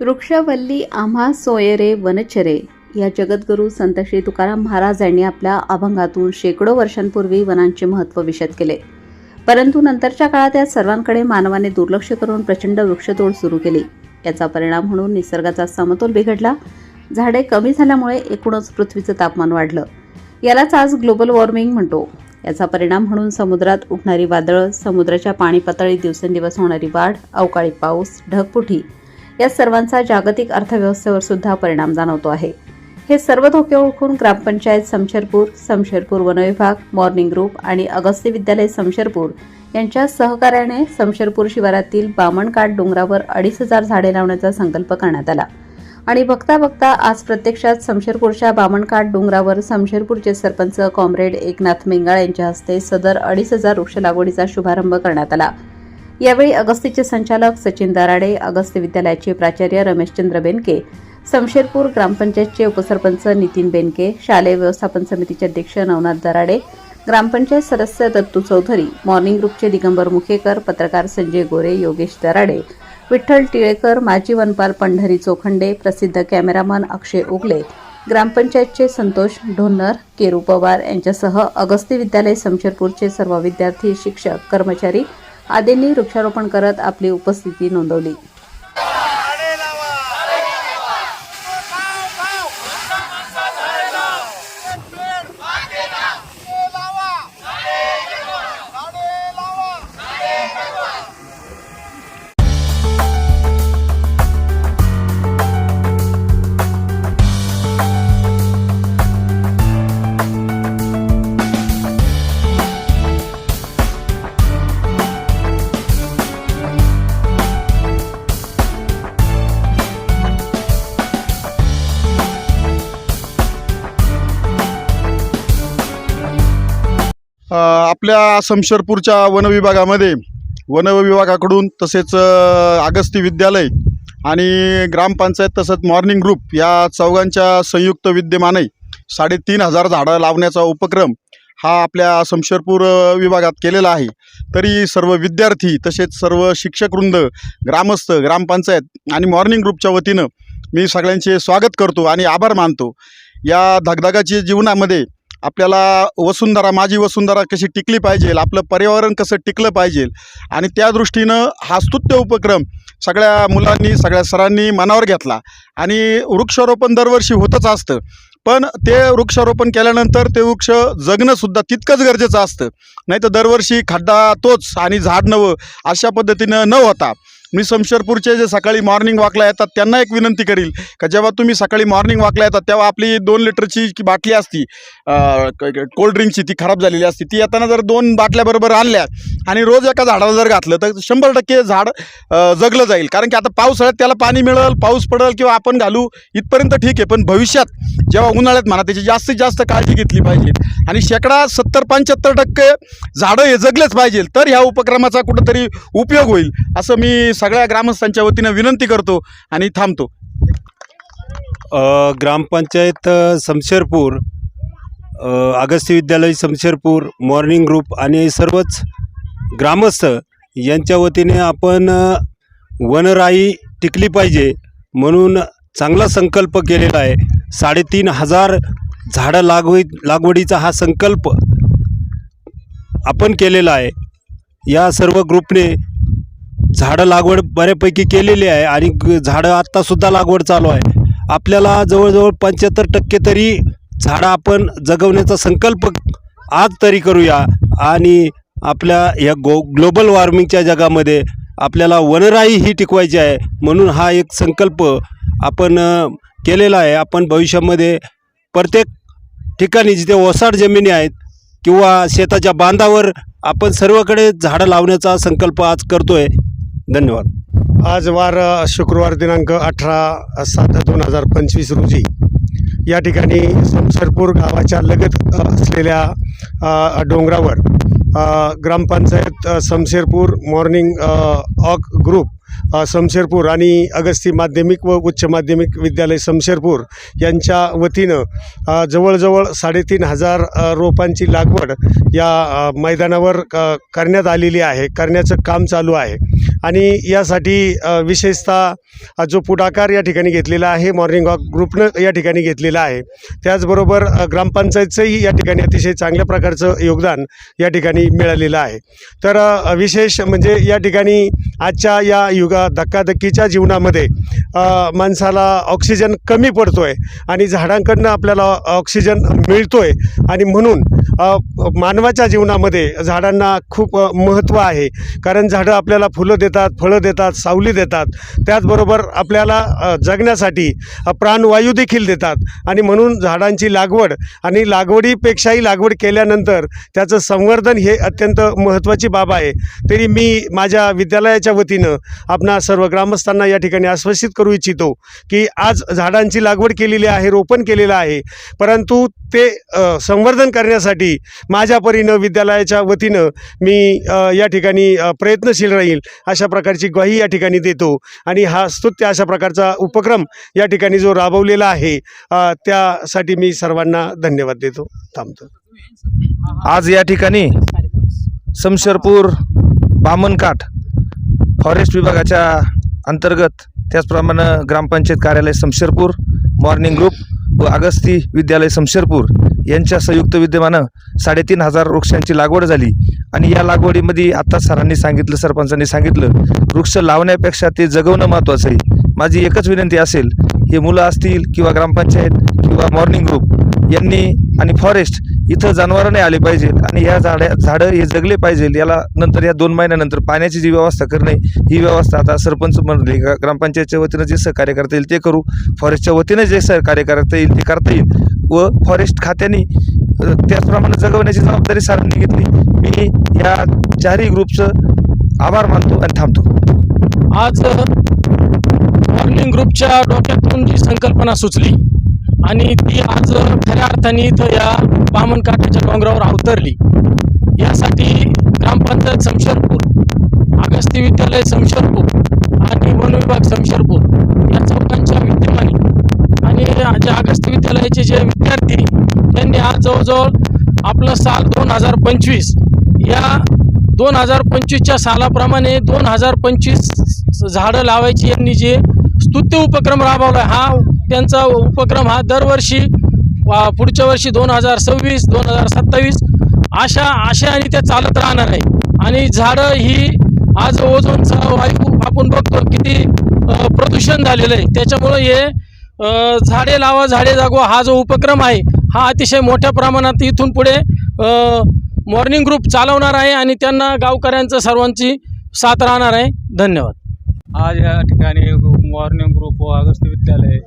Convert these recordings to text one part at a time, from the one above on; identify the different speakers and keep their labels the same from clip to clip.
Speaker 1: वृक्षवल्ली आम्हा सोयरे वनचरे. या जगद्गुरू संत श्री तुकाराम महाराज यांनी आपल्या अभंगातून शेकडो वर्षांपूर्वी वनांचे महत्त्व विशद केले. परंतु नंतरच्या काळात या सर्वांकडे मानवाने दुर्लक्ष करून प्रचंड वृक्षतोड सुरू केली. याचा परिणाम म्हणून निसर्गाचा समतोल बिघडला. झाडे कमी झाल्यामुळे एकूणच पृथ्वीचं तापमान वाढलं. यालाच आज ग्लोबल वॉर्मिंग म्हणतो. याचा परिणाम म्हणून समुद्रात उठणारी वादळं समुद्राच्या पाणी पातळीत दिवसेंदिवस होणारी वाढ अवकाळी पाऊस ढगपुठी या सर्वांचा जागतिक अर्थव्यवस्थेवर सुद्धा परिणाम जाणवतो आहे. हे सर्व धोके ओळखून ग्रामपंचायत समशेरपूर समशेरपूर वनविभाग मॉर्निंग ग्रुप आणि अगस्ती विद्यालय समशेरपूर यांच्या सहकार्याने समशेरपूर शिवारातील बामणकाठ डोंगरावर अडीच हजार झाडे लावण्याचा संकल्प करण्यात आला. आणि बघता बघता आज प्रत्यक्षात समशेरपूरच्या बामणकाठ डोंगरावर समशेरपूरचे सरपंच कॉम्रेड एकनाथ मेंगाळ यांच्या हस्ते सदर अडीच हजार वृक्ष लागवडीचा शुभारंभ करण्यात आला. यावेळी अगस्तीचे संचालक सचिन दराडे अगस्त्य विद्यालयाचे प्राचार्य रमेशचंद्र बेनके समशेरपूर ग्रामपंचायतचे उपसरपंच नितीन बेनके शालेय व्यवस्थापन समितीचे अध्यक्ष नवनाथ दराडे ग्रामपंचायत सदस्य दत्तू चौधरी मॉर्निंग ग्रुपचे दिगंबर मुखेकर पत्रकार संजय गोरे योगेश दराडे विठ्ठल टिळेकर माजी वनपाल पंढरी चोखंडे प्रसिद्ध कॅमेरामन अक्षय उगले ग्रामपंचायतचे संतोष ढोन्नर केरू पवार यांच्यासह अगस्ती विद्यालय समशेरपूरचे सर्व विद्यार्थी शिक्षक कर्मचारी आदींनी वृक्षारोपण करत आपली उपस्थिती नोंदवली.
Speaker 2: आपल्या समशरपूरच्या वनविभागामध्ये वनविभागाकडून तसेच अगस्ती विद्यालय आणि ग्रामपंचायत तसंच मॉर्निंग ग्रुप या चौघांच्या संयुक्त विद्यमाने साडेतीन हजार झाडं लावण्याचा उपक्रम हा आपल्या समशरपूर विभागात केलेला आहे. तरी सर्व विद्यार्थी तसेच सर्व शिक्षकवृंद ग्रामस्थ ग्रामपंचायत आणि मॉर्निंग ग्रुपच्या वतीनं मी सगळ्यांचे स्वागत करतो आणि आभार मानतो. या धगधगाची जीवनामध्ये आपल्याला वसुंधरा माझी वसुंधरा कशी टिकली पाहिजे आपलं पर्यावरण कसं टिकलं पाहिजे आणि त्या दृष्टीनं हा स्तुत्य उपक्रम सगळ्या मुलांनी सगळ्या सरांनी मनावर घेतला. आणि वृक्षारोपण दरवर्षी होतच असतं. पण ते वृक्षारोपण केल्यानंतर ते वृक्ष जगणंसुद्धा तितकंच गरजेचं असतं. नाही तर दरवर्षी खड्डा तोच आणि झाड नवं अशा पद्धतीनं न होता. मी समशेरपूरचे जे सकाळी मॉर्निंग वॉकला येतात त्यांना एक विनंती करील का जेव्हा तुम्ही सकाळी मॉर्निंग वॉकला येतात तेव्हा आपली दोन लिटरची बाटली असती कोल्ड्रिंकची ती खराब झालेली असती ती येताना जर दोन बाटल्याबरोबर आणल्या आणि रोज एका झाडाला जर घातलं तर शंभर टक्के झाड जगलं जाईल. कारण की आता पावसाळ्यात त्याला पाणी मिळेल पाऊस पडेल किंवा आपण घालू इथपर्यंत ठीक आहे. पण भविष्यात जेव्हा उन्हाळ्यात म्हणा त्याची जास्तीत जास्त काळजी घेतली पाहिजे. आणि शेकडा सत्तर पंच्याहत्तर टक्के झाडं हे जगलेच पाहिजे. तर ह्या उपक्रमाचा कुठंतरी उपयोग होईल असं मी सगळ्या ग्रामस्थांच्या वतीनं विनंती करतो आणि थांबतो.
Speaker 3: ग्रामपंचायत समशेरपूर अगस्ती विद्यालय समशेरपूर मॉर्निंग ग्रुप आणि सर्वच ग्रामस्थ यांच्या वतीने आपण वनराई टिकली पाहिजे म्हणून चांगला संकल्प केलेला आहे. साडेतीन हजार झाडं लागवी लागवडीचा हा संकल्प आपण केलेला आहे. या सर्व ग्रुपने झाडं लागवड बऱ्यापैकी केलेली आहे आणि ग- झाडं आत्तासुद्धा लागवड चालू आहे. आपल्याला जवळजवळ पंच्याहत्तर टक्के तरी झाडं आपण जगवण्याचा संकल्प आज तरी करूया आणि आपल्या या गो ग्लोबल वॉर्मिंगच्या जगामध्ये आपल्याला वनराई ही टिकवायची आहे म्हणून हा एक संकल्प आपण केलेला आहे. आपण भविष्यामध्ये प्रत्येक ठिकाणी जिथे ओसाड जमिनी आहेत किंवा शेताच्या बांधावर आपण सर्वकडे झाडं लावण्याचा संकल्प आज करतोय. धन्यवाद.
Speaker 4: आज वार शुक्रवार दिनांक अठरा सात दोन हजार पंचवीस रोजी या ठिकाणी समशेरपूर गावाच्या लगत असलेल्या डोंगरावर ग्रामपंचायत Samsherpur morning walk group Samsherpur आणि अगस्ती माध्यमिक व उच्च माध्यमिक विद्यालय समशेरपूर यांच्या वतीनं जवळजवळ साडेतीन हजार रोपांची लागवड या मैदानावर क करण्यात आलेली आहे करण्याचं काम चालू आहे. आणि यासाठी विशेषतः जो पुढाकार या ठिकाणी घेतलेला आहे मॉर्निंग वॉक ग्रुपनं या ठिकाणी घेतलेला आहे. त्याचबरोबर ग्रामपंचायतचंही या ठिकाणी अतिशय चांगल्या प्रकारचं योगदान या ठिकाणी मिळालेलं आहे. तर विशेष म्हणजे या ठिकाणी आजच्या या युगा धक्काधक्कीच्या जीवनामध्ये माणसाला ऑक्सिजन कमी पडतो आहे आणि झाडांकडनं आपल्याला ऑक्सिजन मिळतो आहे आणि म्हणून मानवाच्या जीवनामध्ये झाडांना खूप महत्त्व आहे. कारण झाडं आपल्याला फुलं देतात देतात फळं देतात सावली देतात. त्याचबरोबर आपल्याला जगण्यासाठी प्राणवायू देखील देतात. आणि म्हणून झाडांची लागवड आणि लागवडीपेक्षाही लागवड केल्यानंतर त्याचं संवर्धन हे अत्यंत महत्त्वाची बाब आहे. तरी मी माझ्या विद्यालयाच्या वतीनं आपणा सर्व ग्रामस्थांना या ठिकाणी आश्वासित करू इच्छितो की आज झाडांची लागवड केलेली आहे रोपण केलेलं आहे. परंतु ते संवर्धन करण्यासाठी माझ्या परीनं विद्यालयाच्या वतीनं मी या ठिकाणी प्रयत्नशील राहील अशा प्रकारची ग्वाही या ठिकाणी देतो. आणि हा स्तुत्य अशा प्रकारचा उपक्रम या ठिकाणी जो राबवलेला आहे त्यासाठी मी सर्वांना धन्यवाद देतो. थांबतो.
Speaker 5: आज या ठिकाणी समशरपूर बामणकाठ फॉरेस्ट विभागाच्या अंतर्गत त्याचप्रमाणे ग्रामपंचायत कार्यालय समशेरपूर मॉर्निंग ग्रुप व अगस्ती विद्यालय समशेरपूर यांच्या संयुक्त विद्यमानं साडेतीन हजार वृक्षांची लागवड झाली. आणि या लागवडीमध्ये आत्ता सरांनी सांगितलं सरपंचांनी सांगितलं वृक्ष लावण्यापेक्षा ते जगवणं महत्त्वाचं आहे. माझी एकच विनंती असेल हे मुलं असतील किंवा ग्रामपंचायत किंवा मॉर्निंग ग्रुप यांनी आणि फॉरेस्ट इथं जनावरं नाही आले पाहिजे आणि ह्या झाड्या झाडं हे जगले पाहिजे. याला नंतर या दोन महिन्यानंतर पाण्याची जी व्यवस्था करणे ही व्यवस्था आता सरपंच म्हणले ग्रामपंचायतच्या वतीनं जे सहकार्य करता येईल ते करू फॉरेस्टच्या वतीनं जे सहकार्य करता येईल ते करता येईल. व फॉरेस्ट खात्याने त्याचप्रमाणे जगवण्याची जबाबदारी सरांनी घेतली. मी या चारही ग्रुपचं आभार मानतो आणि थांबतो.
Speaker 6: आज मॉर्निंग ग्रुपच्या डोक्यातून जी संकल्पना सुचली आणि ती आज खऱ्या अर्थाने इथं या बामन काठाच्या डोंगरावर अवतरली. यासाठी ग्रामपंचायत समशेरपूर अगस्ती विद्यालय समशेरपूर आणि वन विभाग समशेरपूर या चौकांच्या विद्यमाने आणि जे अगस्ती विद्यालयाचे जे विद्यार्थी त्यांनी आज जवळजवळ आपलं साल दोन हजार पंचवीस या दोन हजार पंचवीसच्या सालाप्रमाणे दोन हजार पंचवीस झाडं लावायची यांनी जे स्तुत्य उपक्रम राबवला हा त्यांचा उपक्रम हा दरवर्षी पुढच्या वर्षी दोन हजार सव्वीस दोन हजार सत्तावीस अशा आशा आणि त्या चालत राहणार आहे. आणि झाडं ही आज ओझोनचा वायू आपण बघतो किती प्रदूषण झालेलं आहे. त्याच्यामुळं हे झाडे लावा झाडे जागवा हा जो उपक्रम आहे हा अतिशय मोठ्या प्रमाणात इथून पुढे मॉर्निंग ग्रुप चालवणार आहे आणि त्यांना गावकऱ्यांचं सर्वांची साथ राहणार आहे. धन्यवाद.
Speaker 7: आज या ठिकाणी मॉर्निंग ग्रुप व अगस्त विद्यालय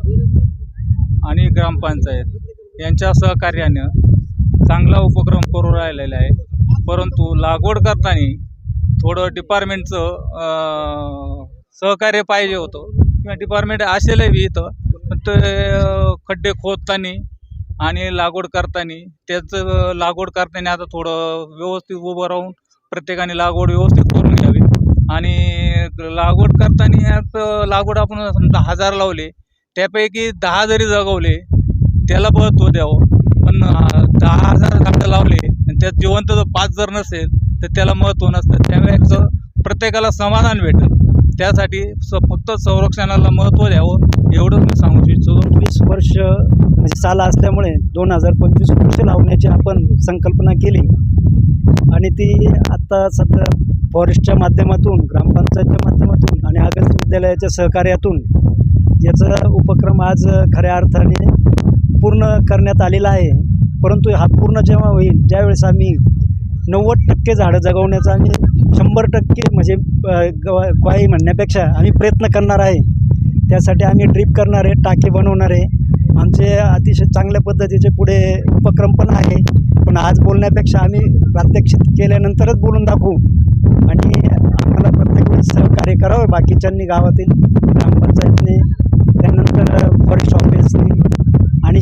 Speaker 7: आणि ग्रामपंचायत यांच्या सहकार्यानं चांगला उपक्रम करू राहिलेला आहे. परंतु लागवड करताना थोडं डिपार्टमेंटचं सहकार्य पाहिजे होतं. किंवा डिपार्टमेंट असेलही इथं ते खड्डे खोदताना आणि लागवड करताना त्याचं लागवड करताना आता थोडं व्यवस्थित उभं राहून प्रत्येकाने लागवड व्यवस्थित करून घ्यावी. आणि लागवड करताना यात लागवड आपण समजा हजार लावले त्यापैकी दहा जरी जगवले त्याला महत्त्व द्यावं. पण दहा हजार झाडं लावले आणि त्यात जिवंत जर पाच जर नसेल तर त्याला महत्त्व नसतं. त्यामुळे प्रत्येकाला समाधान भेटेल. त्यासाठी स फक्त संरक्षणाला महत्त्व द्यावं एवढंच मी सांगू इच्छितो.
Speaker 8: वीस वर्ष म्हणजे साला असल्यामुळे दोन हजार पंचवीस वर्ष लावण्याची आपण संकल्पना केली. आणि ती आत्ता सध्या फॉरेस्टच्या माध्यमातून ग्रामपंचायतच्या माध्यमातून आणि आगस्त विद्यालयाच्या सहकार्यातून याचा उपक्रम आज खऱ्या अर्थाने पूर्ण करण्यात आलेला आहे. परंतु हा पूर्ण जेव्हा होईल ज्यावेळेस आम्ही नव्वद टक्के झाडं जगवण्याचा आम्ही शंभर टक्के म्हणजे अ, ग्वाही म्हणण्यापेक्षा आम्ही प्रयत्न करणार आहे. त्यासाठी आम्ही ड्रीप करणार आहे टाके बनवणार आहे. आमचे अतिशय चांगल्या पद्धतीचे पुढे उपक्रम पण आहे. पण आज बोलण्यापेक्षा आम्ही प्रात्यक्षित केल्यानंतरच बोलून दाखवू. आणि आम्हाला प्रत्येक वेळेस सहकार्य करावं. बाकीच्यांनी गावातील ग्रामपंचायतने त्यानंतर फॉरेस्ट ऑफिसने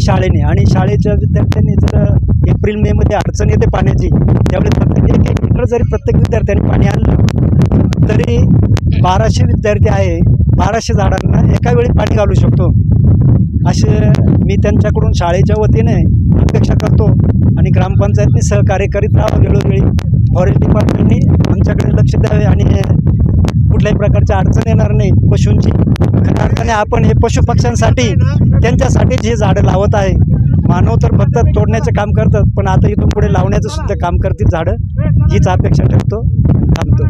Speaker 8: शाळेने आणि शाळेच्या विद्यार्थ्यांनी जर एप्रिल मेमध्ये अडचण येते पाण्याची त्यावेळेस प्रत्येक एक एक लिटर जरी प्रत्येक विद्यार्थ्यांनी पाणी आणलं तरी बाराशे विद्यार्थी आहे बाराशे झाडांना एका वेळी पाणी घालू शकतो. असे मी त्यांच्याकडून शाळेच्या वतीने अपेक्षा करतो आणि ग्रामपंचायतने सहकार्य करीत राहावं वेळोवेळी. फॉरेस्ट डिपार्टमेंटनी आमच्याकडे लक्ष द्यावे आणि कुठल्याही प्रकारच्या अडचण येणार नाही. पशूंची खऱ्या अर्थाने आपण हे पशुपक्ष्यांसाठी त्यांच्यासाठीच हे झाडं लावत आहे. मानव तर फक्त तोडण्याचं काम करतात पण आता इथून पुढे लावण्याचं सुद्धा काम करतील झाडं. हीच अपेक्षा ठेवतो. थांबतो.